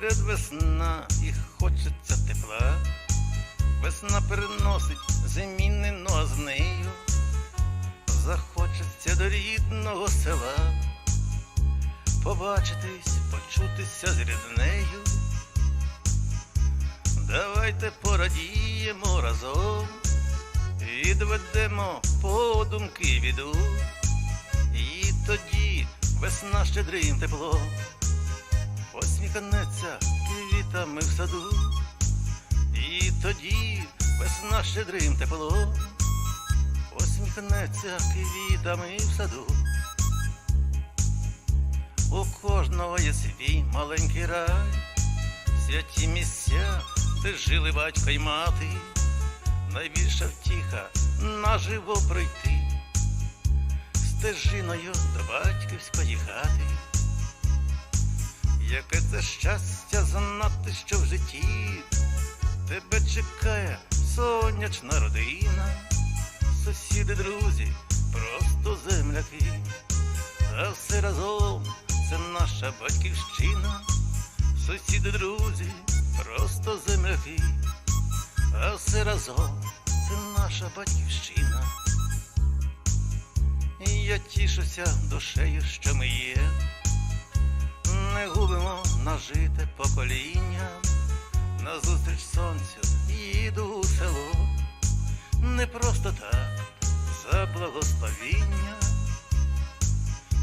Поряд весна і хочеться тепла. Весна переносить зимінину, а з нею захочеться до рідного села. Побачитись, почутися з ріднею. Давайте порадіємо разом, відведемо подумки віду, і тоді весна щедрим тепло, посміхнеться квітами в саду, і тоді весна щедрим тепло, посміхнеться квітами в саду. У кожного є свій маленький рай, святі місця, де жили батько й мати, найбільша втіха наживо пройти, стежиною до батьківської хати. Яке це щастя знати, що в житті тебе чекає сонячна родина, сусіди, друзі, просто земляки, а все разом це наша батьківщина, сусіди, друзі, просто земляки, а все разом це наша батьківщина. І я тішуся душею, що ми є, нажите покоління, назустріч сонцю їду у село, не просто так, за благословіння.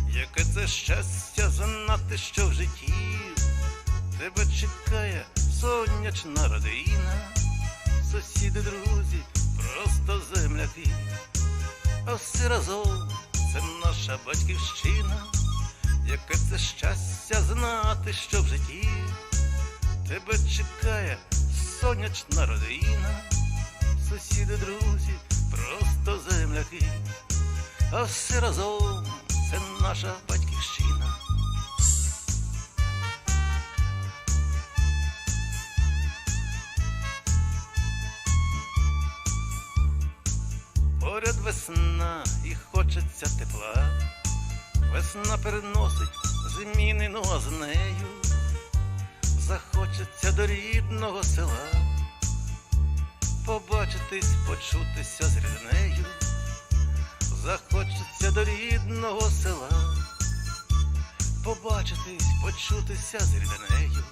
Яке це щастя знати, що в житті тебе чекає сонячна родина, сусіди, друзі, просто земляки, а все разом це наша батьківщина, яке це щастя знати, що в житті тебе чекає сонячна родина, сусіди, друзі, просто земляки, а все разом це наша батьківщина. Поряд весна і хочеться тепла, весна переносить змінину, а з нею захочеться до рідного села, побачитись, почутися з ріднею, захочеться до рідного села, побачитись, почутися з ріднею,